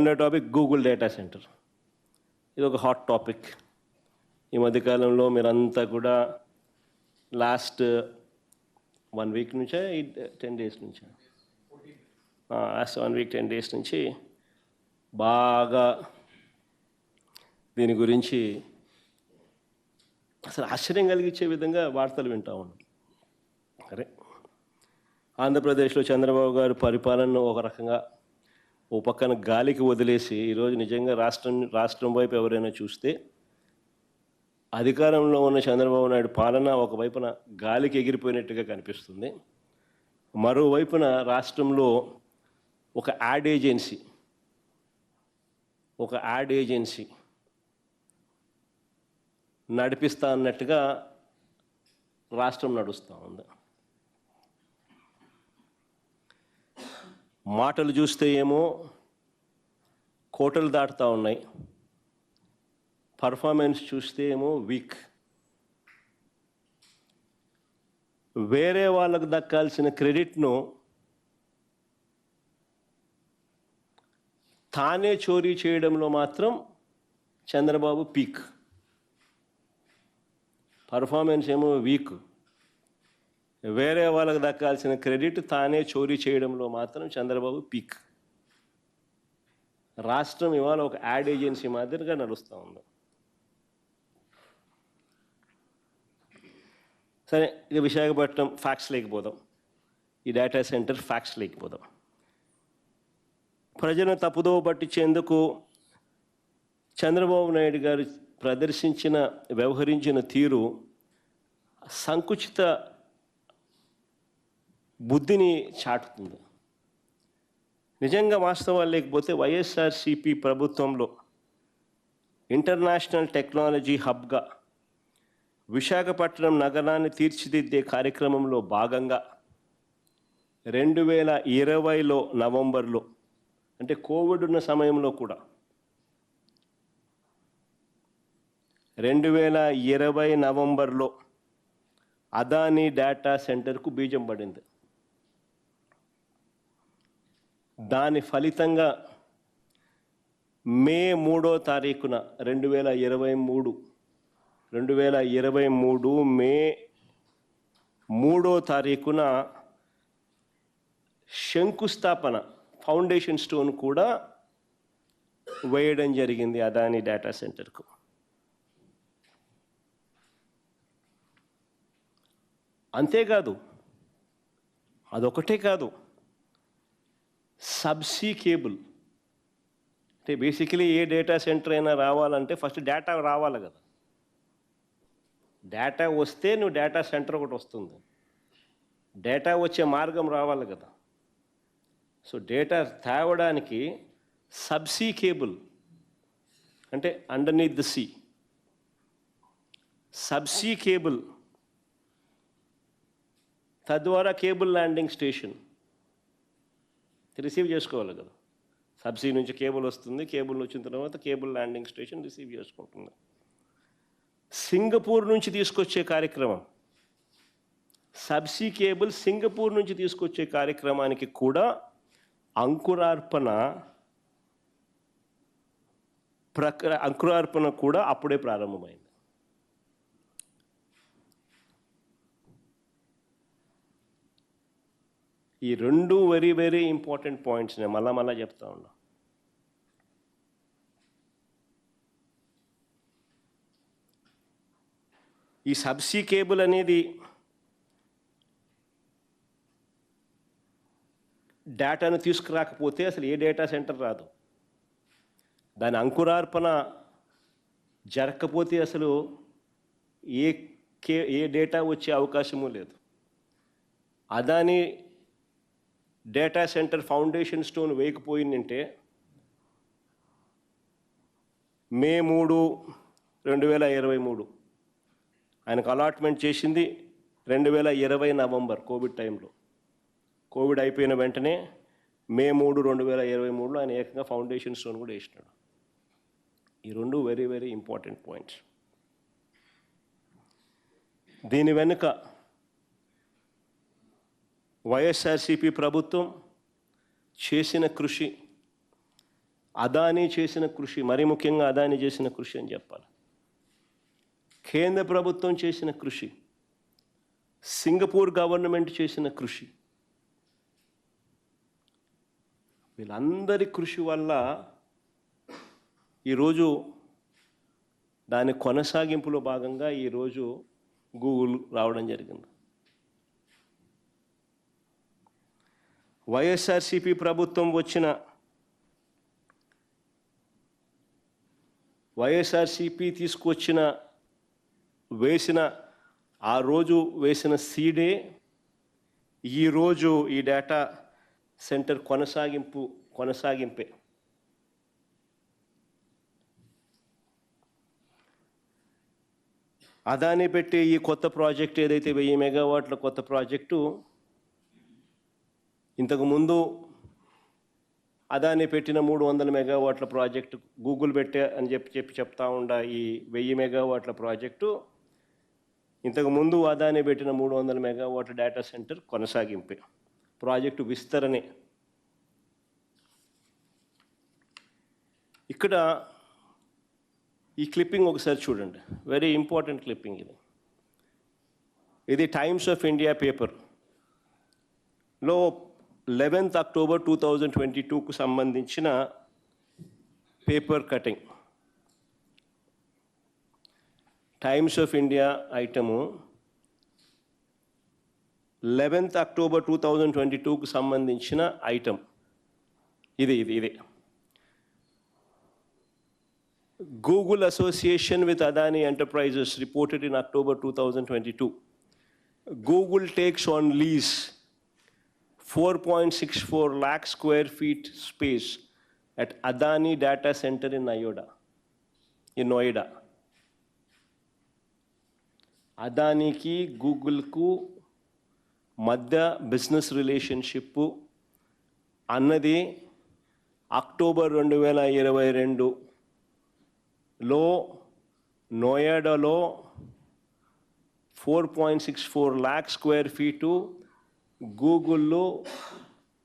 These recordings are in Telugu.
రెండో టాపిక్ గూగుల్ డేటా సెంటర్. ఇది ఒక హాట్ టాపిక్. ఈ మధ్యకాలంలో మీరంతా కూడా లాస్ట్ వన్ వీక్ నుంచే టెన్ డేస్ నుంచే? Last one week ten days నుంచి బాగా దీని గురించి అసలు ఆశ్చర్యం కలిగించే విధంగా వార్తలు వింటా ఉన్నాం. సరే ఆంధ్రప్రదేశ్లో చంద్రబాబు గారు పరిపాలనను ఒక రకంగా ఓ పక్కన గాలికి వదిలేసి ఈరోజు నిజంగా రాష్ట్రం రాష్ట్రం వైపు ఎవరైనా చూస్తే అధికారంలో ఉన్న చంద్రబాబు నాయుడు పాలన ఒకవైపున గాలికి ఎగిరిపోయినట్టుగా కనిపిస్తుంది. మరోవైపున రాష్ట్రంలో ఒక యాడ్ ఏజెన్సీ ఒక యాడ్ ఏజెన్సీ నడిపిస్తా అన్నట్టుగా రాష్ట్రం నడుస్తూ ఉంది. మాటలు చూస్తే ఏమో కోటలు దాటుతూ ఉన్నాయి. పర్ఫార్మెన్స్ చూస్తే ఏమో వీక్ వేరే వాళ్ళకు దక్కాల్సిన క్రెడిట్ను తానే చోరీ చేయడంలో మాత్రం చంద్రబాబు పీక్ పర్ఫార్మెన్స్ ఏమో వీక్ వేరే వాళ్ళకు దక్కాల్సిన క్రెడిట్ తానే చోరీ చేయడంలో మాత్రం చంద్రబాబు పీక్. రాష్ట్రం ఇవాళ ఒక యాడ్ ఏజెన్సీ మాదిరిగా నడుస్తూ ఉంది. సరే ఇక విశాఖపట్నం ఫ్యాక్స్ లేకపోదాం. ఈ డేటా సెంటర్ ఫ్యాక్స్ లేకపోదాం. ప్రజలను తప్పుదోవ పట్టించేందుకు చంద్రబాబు నాయుడు గారు ప్రదర్శించిన వ్యవహరించిన తీరు సంకుచిత బుద్ధిని చాటుతుంది. నిజంగా వాస్తవాలు లేకపోతే వైఎస్ఆర్సిపి ప్రభుత్వంలో ఇంటర్నేషనల్ టెక్నాలజీ హబ్గా విశాఖపట్నం నగరాన్ని తీర్చిదిద్దే కార్యక్రమంలో భాగంగా రెండు వేల ఇరవైలో నవంబర్లో అంటే కోవిడ్ ఉన్న సమయంలో కూడా రెండు వేల ఇరవై నవంబర్లో అదానీ డేటా సెంటర్కు బీజం పడింది. దాని ఫలితంగా మే మూడో తారీఖున రెండు వేల ఇరవై మూడు రెండు వేల ఇరవై మూడు మే మూడో తారీఖున శంకుస్థాపన ఫౌండేషన్ స్టోన్ కూడా వేయడం జరిగింది అదాని డేటా సెంటర్కు. అంతేకాదు అదొకటే కాదు సబ్సీ కేబుల్ అంటే బేసికలీ ఏ డేటా సెంటర్ అయినా రావాలంటే ఫస్ట్ డేటా రావాలి కదా. డేటా వస్తే నువ్వు డేటా సెంటర్ ఒకటి వస్తుంది. డేటా వచ్చే మార్గం రావాలి కదా. సో డేటా తేవడానికి సబ్సీ కేబుల్ అంటే underneath the sea subsea cable తద్వారా కేబుల్ ల్యాండింగ్ స్టేషన్. రిసీవ్ చేసుకోవాలి కదా. సబ్సీ నుంచి కేబుల్ వస్తుంది కేబుల్ వచ్చిన తర్వాత కేబుల్ ల్యాండింగ్ స్టేషన్ రిసీవ్ చేసుకుంటుంది. సింగపూర్ నుంచి తీసుకొచ్చే కార్యక్రమం. సబ్సీ కేబుల్ సింగపూర్ నుంచి తీసుకొచ్చే కార్యక్రమానికి కూడా అంకురార్పణ ప్రక్ర అంకురార్పణ కూడా అప్పుడే ప్రారంభమైంది. ఈ రెండు వెరీ వెరీ ఇంపార్టెంట్ పాయింట్స్ నేను మళ్ళా మళ్ళా చెప్తా ఉన్నా. ఈ సబ్సీ కేబుల్ అనేది డేటాను తీసుకురాకపోతే అసలు ఏ డేటా సెంటర్ రాదు. దాని అంకురార్పణ జరగకపోతే అసలు ఏ కే ఏ డేటా వచ్చే అవకాశము లేదు. Adani data center foundation stone వేయకపోయిందంటే May మూడు రెండు వేల ఇరవై మూడు. ఆయనకు అలాట్మెంట్ చేసింది రెండు వేల ఇరవై నవంబర్ కోవిడ్ టైంలో. కోవిడ్ అయిపోయిన వెంటనే మే మూడు రెండు వేల ఇరవై మూడులో ఆయన ఏకంగా ఫౌండేషన్ స్టోన్ కూడా వేసినాడు. ఈ రెండు వెరీ వెరీ ఇంపార్టెంట్ పాయింట్స్ దీని వెనుక వైఎస్ఆర్సీపీ ప్రభుత్వం చేసిన కృషి అదానీ చేసిన కృషి మరీ ముఖ్యంగా అదానీ చేసిన కృషి అని చెప్పాలి. కేంద్ర ప్రభుత్వం చేసిన కృషి సింగపూర్ గవర్నమెంట్ చేసిన కృషి వీళ్ళందరి కృషి వల్ల ఈరోజు దాని కొనసాగింపులో భాగంగా ఈరోజు గూగుల్ రావడం జరిగింది. వైఎస్ఆర్సిపి ప్రభుత్వం వచ్చిన వైఎస్ఆర్సిపి తీసుకొచ్చిన వేసిన ఆ రోజు వేసిన సీడే ఈరోజు ఈ డేటా సెంటర్ కొనసాగింపు కొనసాగింపే. అదాని పెట్టే ఈ కొత్త ప్రాజెక్ట్ ఏదైతే వెయ్యి మెగావాట్ల కొత్త ప్రాజెక్టు ఇంతకుముందు అదాని పెట్టిన మూడు వందల మెగావాట్ల ప్రాజెక్టు గూగుల్ పెట్టే అని చెప్పి చెప్పి చెప్తా ఉండ ఈ వెయ్యి మెగావాట్ల ప్రాజెక్టు. ఇంతకుముందు అదాని పెట్టిన మూడు వందల మెగావాట్ల డేటా సెంటర్ కొనసాగింపే. ప్రాజెక్టు విస్తరణే ఇక్కడ ఈ క్లిప్పింగ్ ఒకసారి చూడండి. వెరీ ఇంపార్టెంట్ క్లిప్పింగ్ ఇది. ఇది టైమ్స్ ఆఫ్ ఇండియా పేపర్. లో Eleventh October two thousand twenty టూకు సంబంధించిన paper cutting Times of India item eleventh October two thousand twenty టూకు సంబంధించిన ఐటమ్ ఇది ఇది ఇదే Google association with Adani Enterprises reported in October 2022. Google takes on lease 4.64 lakh square feet space at Adani Data Center in Noida. In Noida. అదానికి గూగుల్కు మధ్య బిజినెస్ రిలేషన్షిప్ అన్నది అక్టోబర్ రెండు వేల ఇరవై రెండులో నోయాడాలో four point six four lakh square feet గూగుల్లో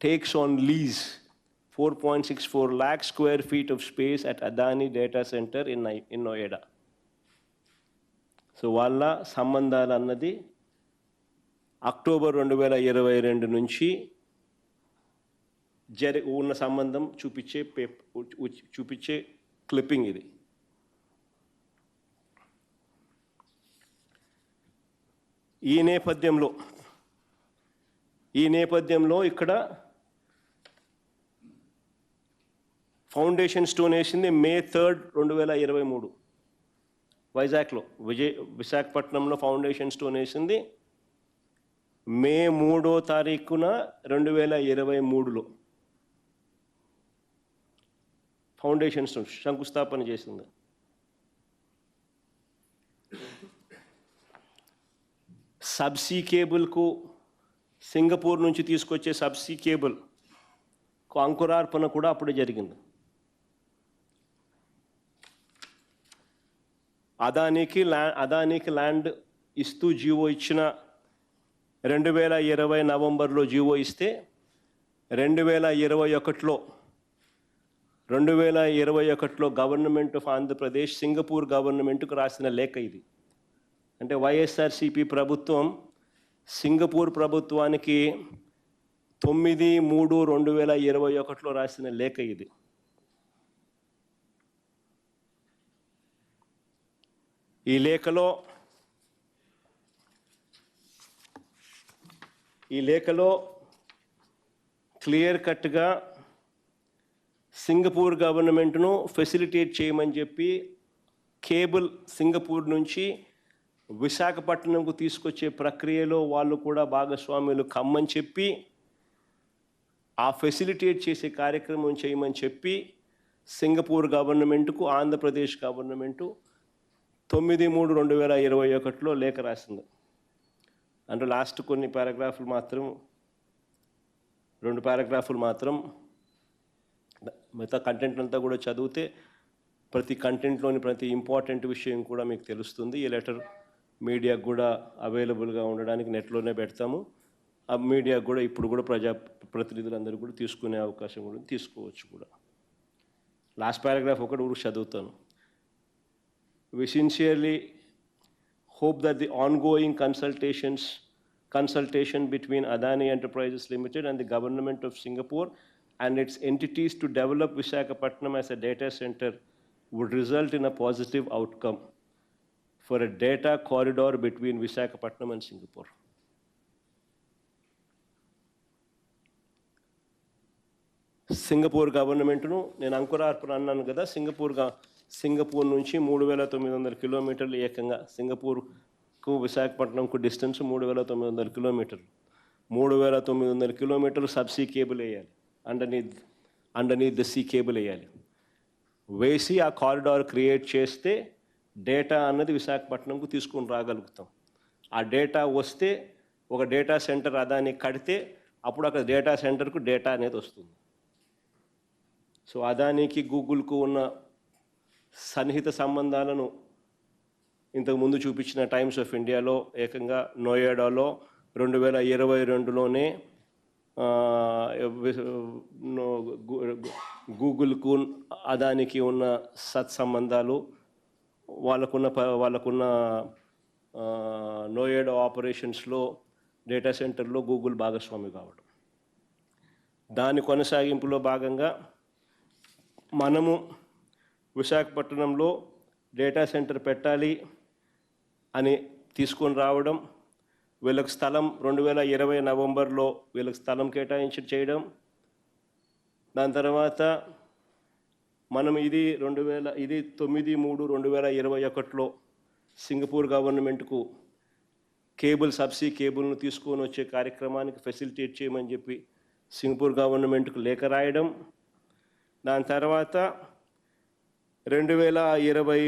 takes on lease four point six four lakh square feet of space at Adani data center in in Noida so వాళ్ళ సంబంధాలు అన్నది అక్టోబర్ రెండు వేల ఇరవై రెండు నుంచి జరి ఉన్న సంబంధం చూపించే పేప్ చూపించే క్లిప్పింగ్ ఇది. ఈ నేపథ్యంలో ఈ నేపథ్యంలో ఇక్కడ ఫౌండేషన్ స్టోన్ వేసింది మే థర్డ్ రెండు వేల ఇరవై మూడు. వైజాగ్లో విజయ్ విశాఖపట్నంలో ఫౌండేషన్ స్టోన్ వేసింది మే మూడో తారీఖున రెండు వేల ఇరవై మూడులో. ఫౌండేషన్ స్టోన్ శంకుస్థాపన చేసింది. సబ్సీ కేబుల్కు సింగపూర్ నుంచి తీసుకొచ్చే సబ్సీ కేబుల్ అంకురార్పణ కూడా అప్పుడే జరిగింది. అదానికి ల్యా అదానికి ల్యాండ్ ఇస్తూ జీవో ఇచ్చిన రెండు వేల ఇరవై నవంబర్లో జీవో ఇస్తే రెండు వేల ఇరవై ఒకటిలో రెండు వేల ఇరవై ఒకటిలో గవర్నమెంట్ ఆఫ్ ఆంధ్రప్రదేశ్ సింగపూర్ గవర్నమెంట్కు రాసిన లేఖ ఇది. అంటే వైఎస్ఆర్సిపి ప్రభుత్వం సింగపూర్ ప్రభుత్వానికి తొమ్మిది మూడు రెండు వేల ఇరవై ఒకటిలో రాసిన లేఖ ఇది. ఈ లేఖలో ఈ లేఖలో క్లియర్ కట్గా సింగపూర్ గవర్నమెంట్ను ఫెసిలిటేట్ చేయమని చెప్పి కేబుల్ సింగపూర్ నుంచి విశాఖపట్నంకు తీసుకొచ్చే ప్రక్రియలో వాళ్ళు కూడా భాగస్వాములు కమ్మని చెప్పి ఆ ఫెసిలిటేట్ చేసే కార్యక్రమం చేయమని చెప్పి సింగపూర్ గవర్నమెంట్కు ఆంధ్రప్రదేశ్ గవర్నమెంటు తొమ్మిది మూడు రెండు వేల ఇరవై ఒకటిలో లేఖ రాసింది. అంటే లాస్ట్ కొన్ని పారాగ్రాఫ్లు మాత్రం రెండు పారాగ్రాఫ్లు మాత్రం మిగతా కంటెంట్ అంతా కూడా చదివితే ప్రతి కంటెంట్లోని ప్రతి ఇంపార్టెంట్ విషయం కూడా మీకు తెలుస్తుంది. ఈ లెటర్ మీడియా కూడా అవైలబుల్గా ఉండడానికి నెట్లోనే పెడతాము. ఆ మీడియా కూడా ఇప్పుడు కూడా ప్రజా ప్రతినిధులందరూ కూడా తీసుకునే అవకాశం కూడా తీసుకోవచ్చు కూడా. లాస్ట్ పారాగ్రాఫ్ ఒకటి ఊరు చదువుతాను. We sincerely hope that the ongoing consultations consultation between Adani enterprises limited and the government of Singapore and its entities to develop Visakhapatnam as a data center would result in a positive outcome for a data corridor between Visakhapatnam and Singapore. Singapore గవర్నమెంట్ను నేను అంకురార్పణ అన్నాను కదా సింగపూర్గా సింగపూర్ నుంచి మూడు వేల తొమ్మిది వందల కిలోమీటర్లు ఏకంగా. సింగపూర్కు విశాఖపట్నంకు డిస్టెన్స్ మూడు వేల తొమ్మిది వందల కిలోమీటర్లు. మూడు వేల తొమ్మిది వందల కిలోమీటర్లు సబ్సీ కేబుల్ వేయాలి. Underneath underneath the sea cable వేయాలి. వేసి ఆ కారిడార్ క్రియేట్ చేస్తే డేటా అన్నది విశాఖపట్నంకు తీసుకొని రాగలుగుతాం. ఆ డేటా వస్తే ఒక డేటా సెంటర్ అదానికి కడితే అప్పుడు అక్కడ డేటా సెంటర్కు డేటా అనేది వస్తుంది. సో అదానికి గూగుల్కు ఉన్న సన్నిహిత సంబంధాలను ఇంతకు ముందు చూపించిన టైమ్స్ ఆఫ్ ఇండియాలో ఏకంగా నోయేడాలో రెండు వేల ఇరవై రెండులోనే గూగుల్కు అదానికి ఉన్న సత్సంబంధాలు వాళ్ళకున్న ప- వాళ్ళకున్న నోయేడో ఆపరేషన్స్లో డేటా సెంటర్లో గూగుల్ భాగస్వామి కావడం దాని కొనసాగింపులో భాగంగా మనము విశాఖపట్నంలో డేటా సెంటర్ పెట్టాలి అని తీసుకొని రావడం వీళ్ళకి స్థలం రెండు వేల ఇరవై నవంబర్లో వీళ్ళకి స్థలం కేటాయించి చేయడం దాని తర్వాత మనం ఇది రెండు వేల ఇది తొమ్మిది మూడు రెండు వేల ఇరవై ఒకటిలో సింగపూర్ గవర్నమెంట్కు కేబుల్ సబ్సీ కేబుల్ను తీసుకొని వచ్చే కార్యక్రమానికి ఫెసిలిటేట్ చేయమని చెప్పి సింగపూర్ గవర్నమెంట్కు లేఖ రాయడం. దాని తర్వాత రెండు వేల ఇరవై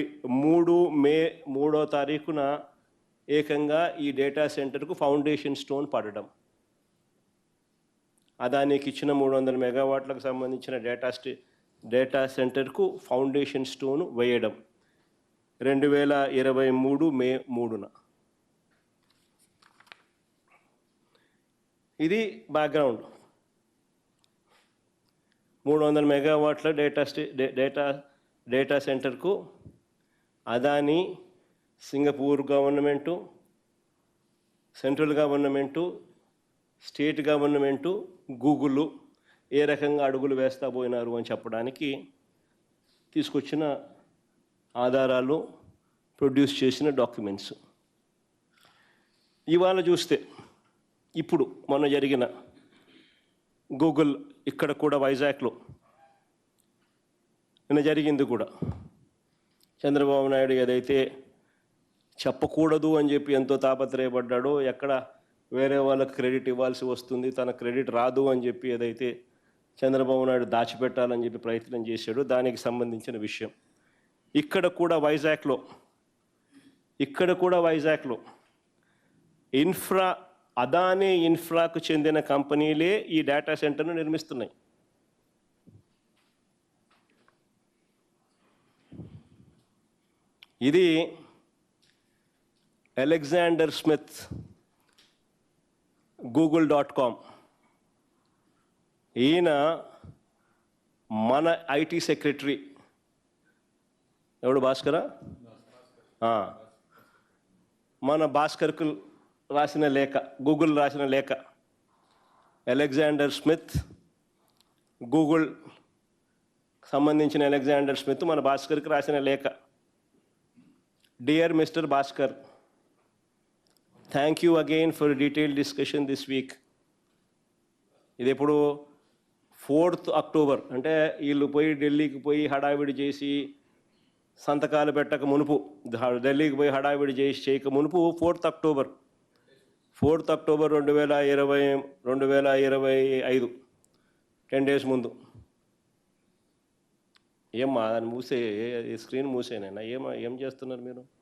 మూడు మే మూడో తారీఖున ఏకంగా ఈ డేటా సెంటర్కు ఫౌండేషన్ స్టోన్ పడడం. అదానికి ఇచ్చిన మూడు వందల మెగావాట్లకు సంబంధించిన డేటా స్టే డేటా సెంటర్కు ఫౌండేషన్ స్టోన్ వేయడం. రెండు వేల ఇరవై మూడు మే మూడున. ఇది బ్యాక్గ్రౌండ్. మూడు వందల మెగావాట్ల డేటా స్టే డే- డేటా డేటా సెంటర్కు Adani Singapore government central government state government Google ఏ రకంగా అడుగులు వేస్తా పోయినారు అని చెప్పడానికి తీసుకొచ్చిన ఆధారాలు ప్రొడ్యూస్ చేసిన డాక్యుమెంట్స్. ఇవాళ చూస్తే ఇప్పుడు మొన్న జరిగిన గూగుల్ ఇక్కడ కూడా వైజాగ్లో నిన్న జరిగింది కూడా. చంద్రబాబు నాయుడు ఏదైతే చెప్పకూడదు అని చెప్పి ఎంతో తాపత్రయపడ్డాడో ఎక్కడ వేరే వాళ్ళకి క్రెడిట్ ఇవ్వాల్సి వస్తుంది తన క్రెడిట్ రాదు అని చెప్పి ఏదైతే చంద్రబాబు నాయుడు దాచిపెట్టాలని చెప్పి ప్రయత్నం చేశాడు. దానికి సంబంధించిన విషయం. ఇక్కడ కూడా వైజాగ్లో ఇక్కడ కూడా వైజాగ్లో ఇన్ఫ్రా అదానీ ఇన్ఫ్రాకు చెందిన కంపెనీలే ఈ డేటా సెంటర్ను నిర్మిస్తున్నాయి. ఇది Alexander Smith Google dot com. ఈయన మన ఐటీ సెక్రటరీ. ఎవడు భాస్కరా? మన భాస్కర్కు రాసిన లేఖ గూగుల్ రాసిన లేఖ. అలెగ్జాండర్ స్మిత్ గూగుల్ సంబంధించిన అలెగ్జాండర్ స్మిత్ మన భాస్కర్కి రాసిన లేఖ. Dear mister Bhaskar thank you again for detail discussion this week. ఇది ఎప్పుడు ఫోర్త్ అక్టోబర్ అంటే వీళ్ళు పోయి ఢిల్లీకి పోయి హడావిడి చేసి సంతకాలు పెట్టక మునుపు ఢిల్లీకి పోయి హడావిడి చేసి చేయక మునుపు ఫోర్త్ అక్టోబర్. ఫోర్త్ అక్టోబర్ రెండు వేల ఇరవై రెండు వేల ఇరవై ఐదు. టెన్ డేస్ ముందు. ఏమ్మా దాన్ని మూసే ఈ స్క్రీన్ మూసేనైనా ఏమా ఏం చేస్తున్నారు మీరు?